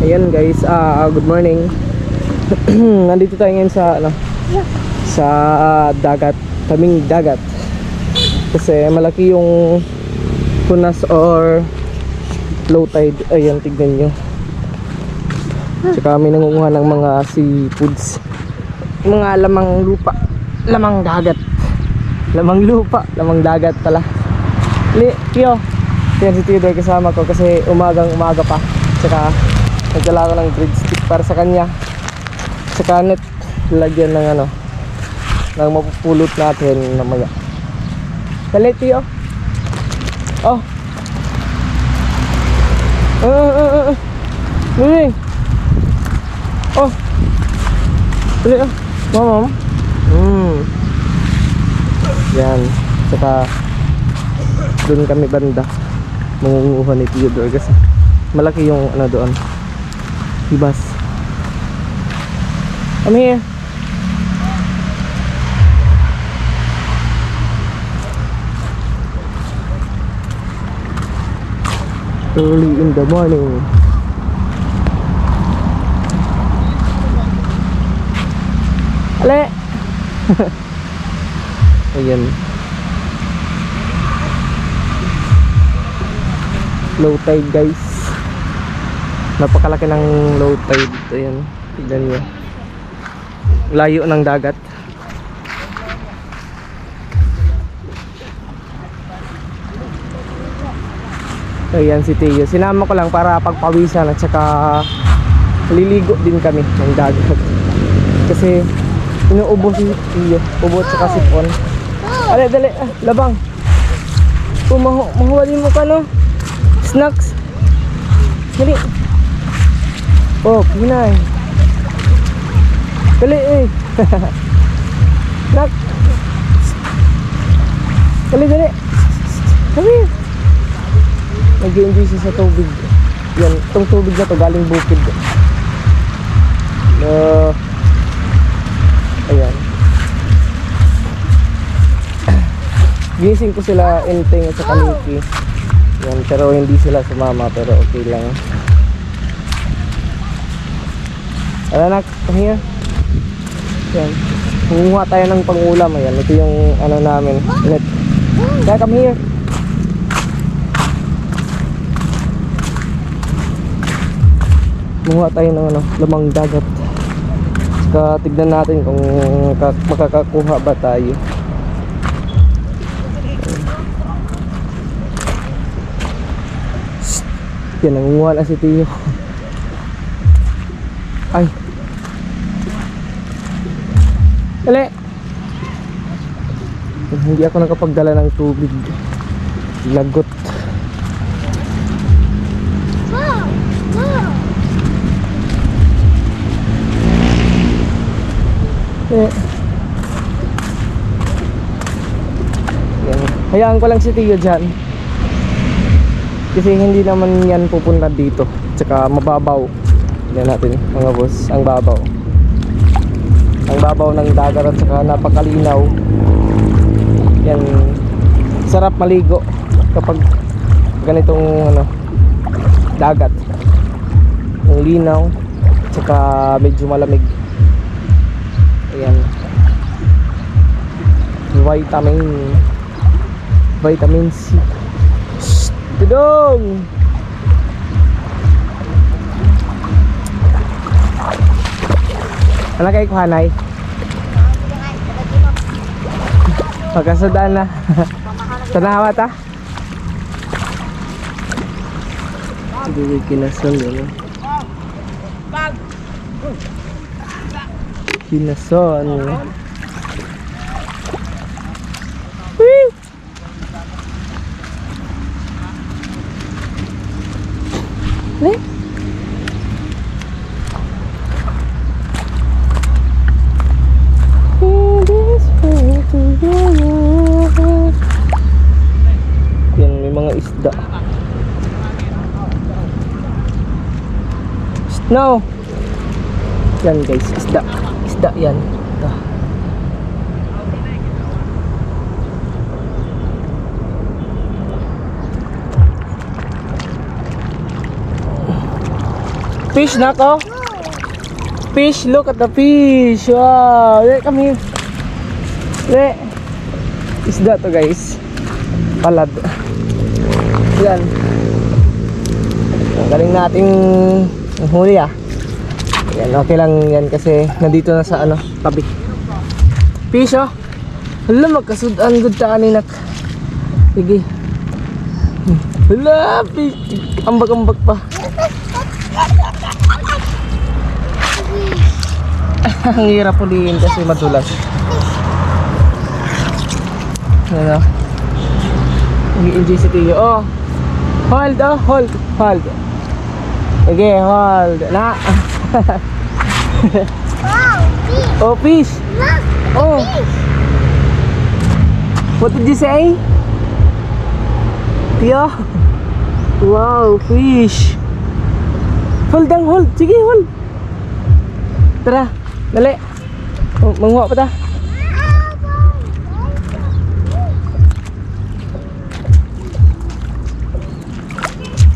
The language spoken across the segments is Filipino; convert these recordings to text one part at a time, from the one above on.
Ayan guys, ah good morning. Nandito tayo ngayon sa ano sa ah, dagat, kaming dagat. Kasi malaki yung punas or low tide. Ayan, tignan nyo. Tsaka kami nangunguha ng mga seafoods. Mga lamang lupa. Lamang dagat. Lamang lupa. Lamang dagat pala. Li, Tio. Yan si Theodore kasama ko kasi umagang umaga pa. Tsaka nagdala ko ng grid stick para sa kanya. Tsaka net lagyan ng ano ng mapupulot natin mamaya. Dali, Tio. Oh. Uh, uh, uh, uh. Oh. Dali ah. Mama. Hmm. Yan. Tsaka doon kami banda. Mangunguha ni Theodore kasi malaki yung ano doon. Ibas. Come here. Early in the morning. Ale! Ayan. Low tide guys. Napakalaki ng low tide. Ayan. Tignan nyo. Layo ng dagat. Ayan si Tio. Sinama ko lang para pagpawisan at saka liligo din kami ng dagat. Kasi inuubo si Tio. Ubo at saka sipon. Dali, dali. Ah, labang. Pumahu mahuwali mo ka no. Snacks. Dali. Oh, pinay. Dali eh. Snack. Dali, dali. Dali. Nag-enjoy siya sa tubig. Yan, itong tubig na to galing bukid. Uh, ayan. Gising ko sila Enteng at sa Kaniki. Yan, pero hindi sila sumama pero okay lang. Ano nak, come here. Yan. Kumuha tayo ng pangulam. Ayan, ito yung ano namin. Net. Kaya come here. Kumuha tayo ng ano, lamang dagat. Saka tignan natin kung ka- makakakuha ba tayo. Yan, nangunguha na si Tio. Ay. Dali. Hindi ako nakapagdala ng tubig. Lagot. Eh. Yan. Hayaan ko lang si Tio dyan. Kasi hindi naman yan pupunta dito. Tsaka mababaw. Tignan natin mga boss. Ang babaw. Ang babaw ng dagat at saka napakalinaw. Yan. Sarap maligo kapag ganitong ano dagat. Yung linaw. Tsaka medyo malamig. Ayan. Vitamin. Vitamin C. Tudong! Ano kayo kuhanay? Pagkasudaan na. Tanawa ta? Hindi kinason yun. Kinason. Woo! Ne? Yan, may mga isda. No! Yan guys, isda. Isda yan. Ito. Fish na ko. Fish, look at the fish. Wow. Le, come here. Le. Isda to guys. Palad. Yan. Ang galing nating huli ah. Yan, okay lang yan kasi nandito na sa ano, tabi. Fish oh. Hala, magkasudan good ta anak. Sige. Hala, fish. Ambag-ambag pa. Ang hirap puliin kasi madulas. Ano? Nag-enjoy si Tiyo. Oh! Hold, oh! Hold! Hold! Sige, hold. Na! Wow, fish. oh, fish! Look, Oh! fish. What did you say? Tiyo? Wow, fish! Hold lang, hold! Sige, hold! Tara, dali! Oh, manguha pa ta.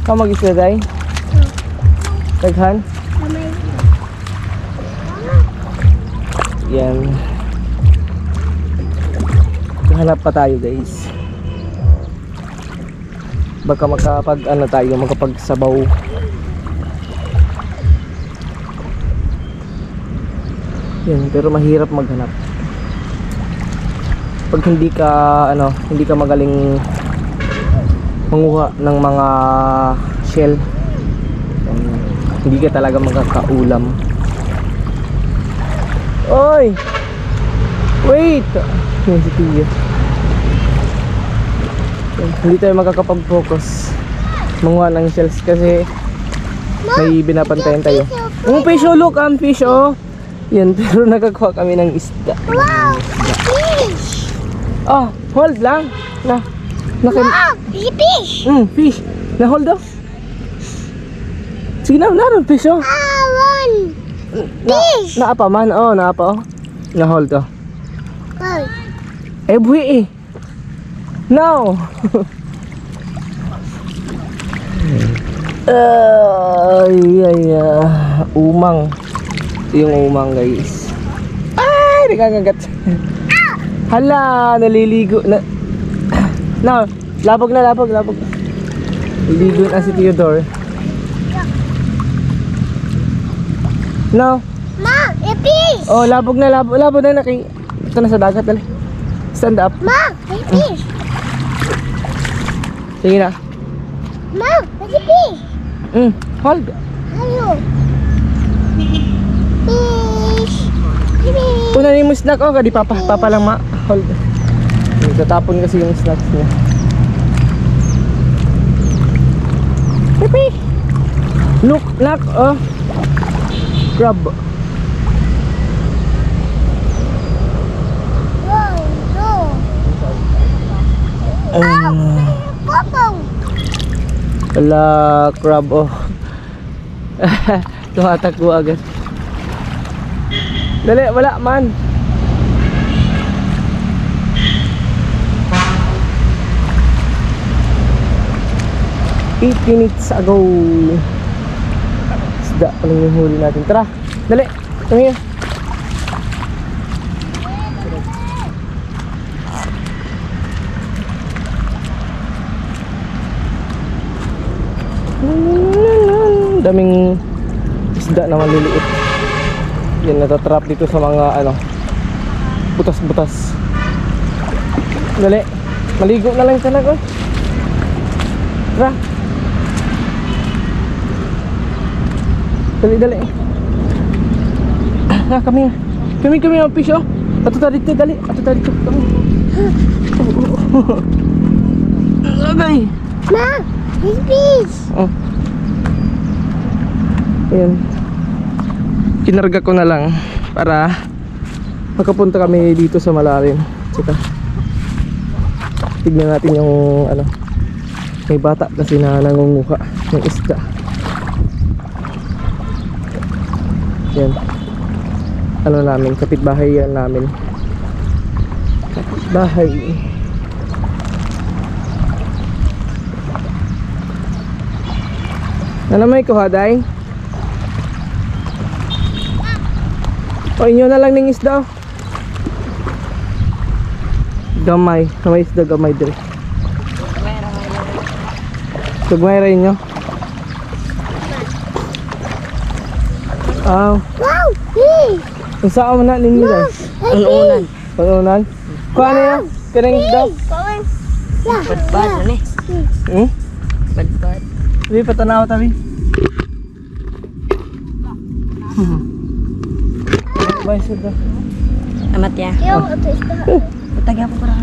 Kamu mag-isla day? Daghan? Yan. Hanap pa tayo guys. Baka makapag ano tayo, makapagsabaw. Yan, pero mahirap maghanap. Pag hindi ka ano, hindi ka magaling manguha ng mga shell. Hindi ka talaga makakaulam. Oy! Wait! Yan si Hindi tayo makakapag-focus. Manguha ng shells kasi may binapantayan tayo. Oh, fish oh, look, ang fish oh. Yan, pero nakakuha kami ng isda. Wow, fish. Oh, hold lang. Na, naka, Wow, fish. mm, fish. Na hold oh. Sige na, naroon fish oh. Ah, one. Na, naapa man, oh, naapa oh. Na hold oh. Oh, Eh, buhi eh. No. ay, ay, ah, umang. Yung umang, guys. Ay, nagkakagat. Hala, naliligo na. No, labog na, labog, labog. Naliligo na si Theodore. No. Ma, fish. Oh, labog na, labog, labog na naki. Ito na sa dagat, dali. Stand up. Ma, fish. Sige na. Ma, fish. Mm, hold. Hello. Fish. Fish. Una ni mo snack oh, kadi papa, papa lang ma. Hold. Tatapon kasi yung snacks niya. Pipi. Look, nak, oh. Crab. Wow, no. Um, Popo. Ala, crab, oh. Tumatakbo agad. Dali, wala man. Eight minutes ago. Isda pa lang yung huli natin. Tara, dali. Come here. daming isda na maliliit yan natatrap dito sa mga ano butas-butas dali maligo na lang talaga tara dali dali ah kami kami kami ang fish oh ato tayo dito dali ato tayo dito kami agay Ma, a fish. Oh. Ayan. Kinarga ko na lang para makapunta kami dito sa malalim. Tsaka tignan natin yung ano may bata kasi na nangunguha ng isda. yan. Ano namin kapitbahay yan namin. Kapitbahay. Ano may kuhaday o inyo na lang ng isda oh. gamay. Gamay isda gamay dito Sugmay rin nyo Ah, Wow! Hey! saan man na ninyo guys? Panunan. Pangunan. Kuha na yan. Kanang isda. Yeah. Bad na ni. Hmm? Bad bad. Sabi, patanaw tabi. Bye, isda. Amat ya. Patagya po para.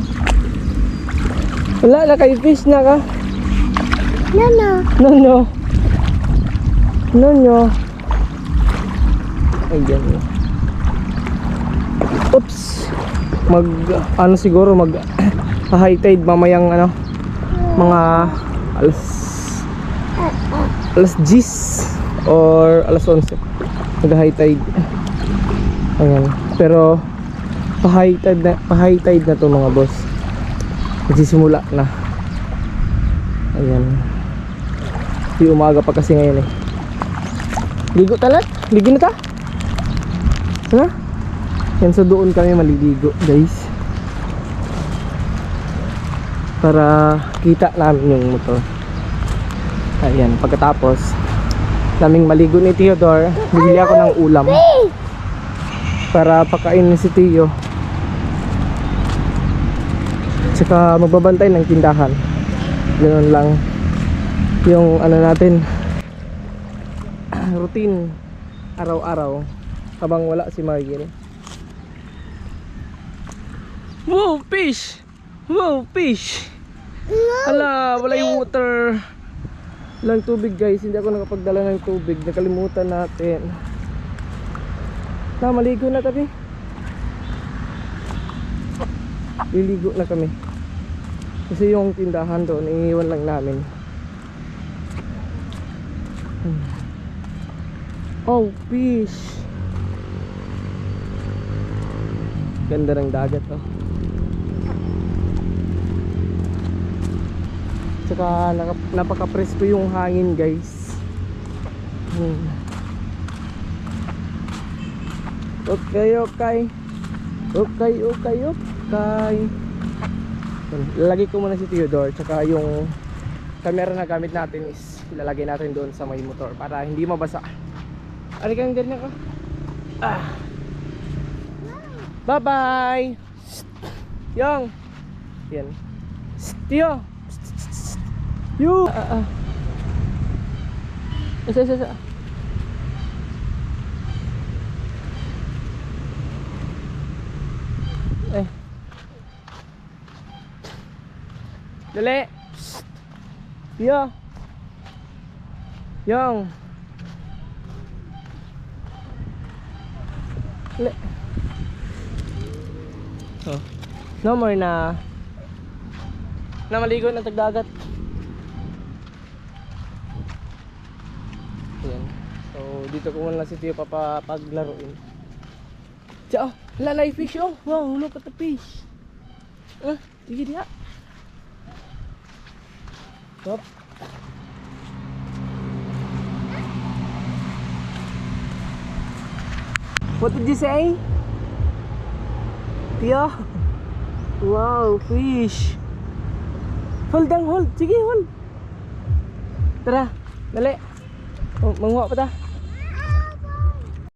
Wala na kay fish na ka. Nana. No, no. No, no. Ayan. Oops. Mag, ano siguro, mag high tide mamayang ano, mga alas alas 10 or alas 11 mag high tide ayan pero pa high tide na, pa high tide na to mga boss nagsisimula na ayan Di umaga pa kasi ngayon eh. Ligo talat? Ligo na ta? Sana? Yan so doon kami maliligo guys. Para kita namin yung motor. Ayan, pagkatapos naming maligo ni Theodore, bibili ako ng ulam para pakainin si Tio. Tsaka magbabantay ng tindahan. Ganun lang yung ano natin routine araw-araw habang wala si Margil Wow, fish! Wow, fish! Ala, wala yung water. Walang tubig guys, hindi ako nakapagdala ng tubig. Nakalimutan natin. Na, maligo na tabi Liligo na kami. Kasi yung tindahan doon, iniiwan lang namin. Oh, fish. Ganda ng dagat, oh. Tsaka napaka-presko yung hangin, guys. Hmm. Okay, okay. Okay, okay, okay. Lalagay ko muna si Theodore, tsaka yung camera na gamit natin is ilalagay natin doon sa may motor para hindi mabasa. Ari kang ganyan ka. Ah. Bye bye. Yang. Yan. Tio. You. Ah, ah. Isa. Eh. Dali. Tio. Yang. Dali. Oh. No more na. Na maligo ng tagdagat. Yan. So, dito ko muna si Tio papapaglaruin. Tiyo, oh, lalay fish oh. Wow, look at the fish. Ah, sige diya. Stop. What did you say? Tio? Wow, fish. Hold ang hold. Sige, hold. Tara, dali. Oh, manguha pa ta.